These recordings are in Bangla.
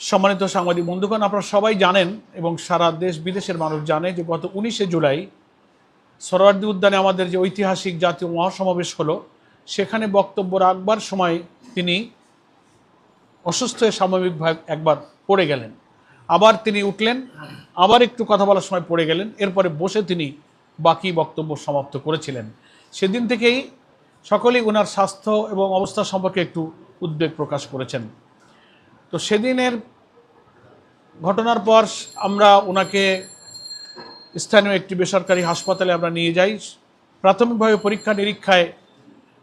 সম্মানিত সাংবাদিক বন্ধুগণ, আপনারা সবাই জানেন এবং সারা দেশ বিদেশের মানুষ জানে যে গত উনিশে জুলাই সরোয়ার্দী উদ্যানে আমাদের যে ঐতিহাসিক জাতীয় মহাসমাবেশ হলো, সেখানে বক্তব্য রাখবার সময় তিনি অসুস্থ হয়ে স্বাভাবিকভাবে একবার পড়ে গেলেন। আবার তিনি উঠলেন, আবার একটু কথা বলার সময় পড়ে গেলেন, এরপরে বসে তিনি বাকি বক্তব্য সমাপ্ত করেছিলেন। সেদিন থেকেই সকলেই ওনার স্বাস্থ্য এবং অবস্থা সম্পর্কে একটু উদ্বেগ প্রকাশ করেছেন। তো সেদিনের ঘটনার পর আমরা ওনাকে স্থানীয় একটি বেসরকারি হাসপাতালে আমরা নিয়ে যাই। প্রাথমিকভাবে পরীক্ষা নিরীক্ষায়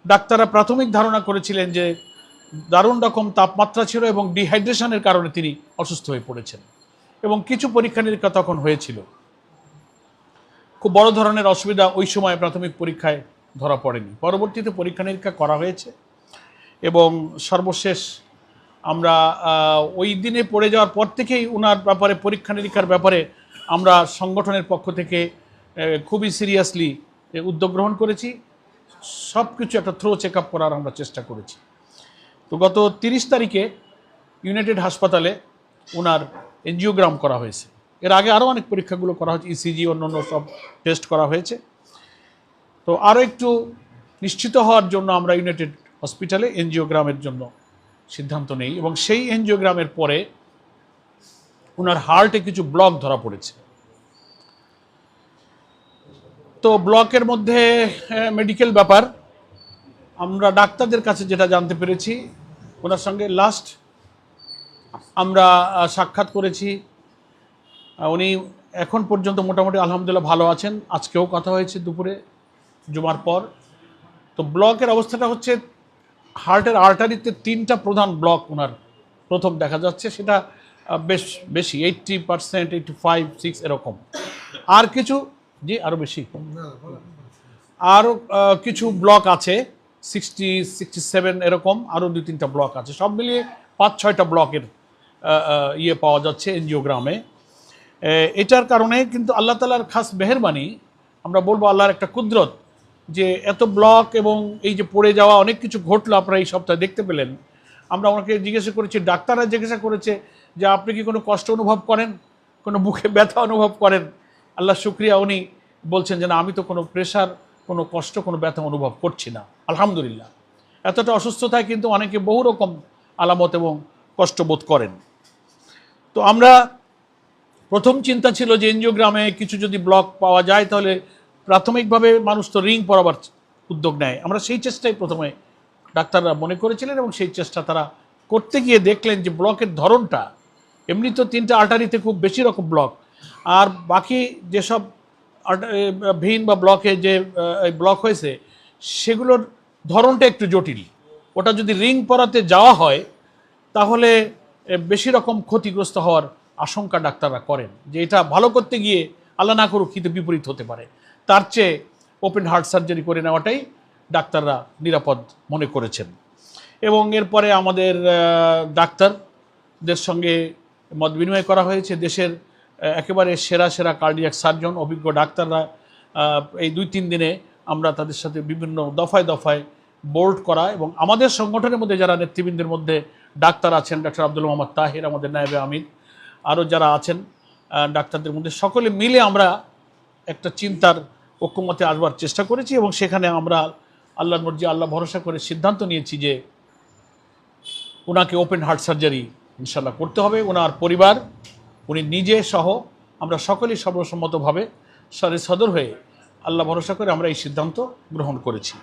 ডাক্তাররা প্রাথমিক ধারণা করেছিলেন যে দারুণ রকম তাপমাত্রা ছিল এবং ডিহাইড্রেশনের কারণে তিনি অসুস্থ হয়ে পড়েছেন এবং কিছু পরীক্ষা নিরীক্ষা তখন হয়েছিল। খুব বড় ধরনের অসুবিধা ওই সময় প্রাথমিক পরীক্ষায় ধরা পড়েনি। পরবর্তীতে পরীক্ষা নিরীক্ষা করা হয়েছে এবং সর্বশেষ আমরা ওই দিনে পড়ে যাওয়ার পর থেকেই ওনার ব্যাপারে, পরীক্ষা নিরীক্ষার ব্যাপারে আমরা সংগঠনের পক্ষ থেকে খুবই সিরিয়াসলি উদ্যোগ গ্রহণ করেছি। সব কিছু একটা থ্রো চেক আপ করার আমরা চেষ্টা করেছি। তো গত তিরিশ তারিখে ইউনাইটেড হাসপাতালে ওনার এনজিওগ্রাম করা হয়েছে। এর আগে আরও অনেক পরীক্ষাগুলো করা হয়েছে ইসিজি অন্যান্য সব টেস্ট করা হয়েছে। তো আরও একটু নিশ্চিত হওয়ার জন্য আমরা ইউনাইটেড হসপিটালে এনজিওগ্রামের জন্য সিদ্ধান্ত নেই এবং সেই এনজিওগ্রামের পরে ওনার হার্টে কিছু ব্লক ধরা পড়েছে। তো ব্লকের মধ্যে মেডিকেল ব্যাপার। আমরা ডাক্তারদের কাছে যেটা জানতে পেরেছি, ওনার সঙ্গে লাস্ট আমরা সাক্ষাৎ করেছি। উনি এখন পর্যন্ত মোটামুটি আলহামদুলিল্লাহ ভালো আছেন। আজকেও কথা হয়েছে দুপুরে, জুমার পর। তো ব্লকের অবস্থাটা হচ্ছে হার্টের আর্টারিতে তিনটা প্রধান ব্লক ওনার প্রথম দেখা যাচ্ছে, সেটা বেশ, বেশি eighty percent eighty five six এরকম। আর কিছু, জি আরও বেশি। আরও কিছু ব্লক আছে সিক্সটি সিক্সটি সেভেন এরকম আরও দুই তিনটা ব্লক আছে। সব মিলিয়ে পাঁচ, ছয়টা ব্লকের ইয়ে পাওয়া যাচ্ছে এনজিওগ্রামে। এটার কারণে কিন্তু আল্লাহ তালার খাস মেহরবানি, আমরা বলব আল্লাহর একটা কুদরত যে এত ব্লক এবং এই যে পড়ে যাওয়া অনেক কিছু ঘটলো আপনারা এই সপ্তাহে দেখতে পেলেন। আমরা ওনাকে জিজ্ঞাসা করেছি, ডাক্তাররা জিজ্ঞাসা করেছে যে আপনি কি কোনো কষ্ট অনুভব করেন? কোনো বুকে ব্যথা অনুভব করেন? আল্লাহ শুক্রিয়া, উনি বলছেন যে না, আমি তো কোনো প্রেশার কোনো কষ্ট, কোনো ব্যথা অনুভব করছি না। আলহামদুলিল্লাহ। এতটা অসুস্থতায় কিন্তু অনেকে বহু রকম আলামত এবং কষ্ট বোধ করেন। তো আমরা প্রথম চিন্তা ছিল যে এনজিওগ্রামে কিছু যদি ব্লক পাওয়া যায়, তাহলে প্রাথমিকভাবে মানুষ তো রিং পরাবার উদ্যোগ নেয়। আমরা সেই চেষ্টাই প্রথমে ডাক্তাররা মনে করেছিলেন এবং সেই চেষ্টা তারা করতে গিয়ে দেখলেন যে ব্লকের ধরনটা, এমনি তো তিনটা আর্টারিতে খুব বেশি রকম ব্লক। আর বাকি যেসব ভেইন বা ব্লকে যে ব্লক হয়েছে, সেগুলোর ধরনটা একটু জটিল। ওটা যদি রিং পরাতে যাওয়া হয়, তাহলে বেশি রকম ক্ষতিগ্রস্ত হওয়ার আশঙ্কা ডাক্তাররা করেন যে এটা ভালো করতে গিয়ে আল্লাহ না করুক কিন্তু বিপরীত হতে পারে। তার চেয়ে ওপেন হার্ট সার্জারি করে নেওয়াটাই ডাক্তাররা নিরাপদ মনে করেছেন। এবং এরপরে আমাদের ডাক্তারদের সঙ্গে মত বিনিময় করা হয়েছে। দেশের একেবারে সেরা সেরা কার্ডিয়াক সার্জন অভিজ্ঞ ডাক্তাররা এই দুই তিন দিনে আমরা তাদের সাথে বিভিন্ন দফায় দফায় বোর্ড করা এবং আমাদের সংগঠনের মধ্যে যারা নেতৃবৃন্দের মধ্যে ডাক্তার আছেন, ডাক্তার আব্দুল মোহাম্মদ তাহির, আমাদের নায়েবে আমির, আরও যারা আছেন ডাক্তারদের মধ্যে সকলে মিলে আমরা একটা চিন্তার ঐক্যমতে আসবার চেষ্টা করেছি এবং সেখানে আমরা আল্লাহ মর্জি, আল্লাহ ভরসা করে সিদ্ধান্ত নিয়েছি যে ওনাকে ওপেন হার্ট সার্জারি ইনশাল্লাহ করতে হবে। ওনার পরিবার, উনি নিজে সহ আমরা সকলেই সর্বসম্মতভাবে সরে সদর হয়ে আল্লাহ ভরসা করে আমরা এই সিদ্ধান্ত গ্রহণ করেছি।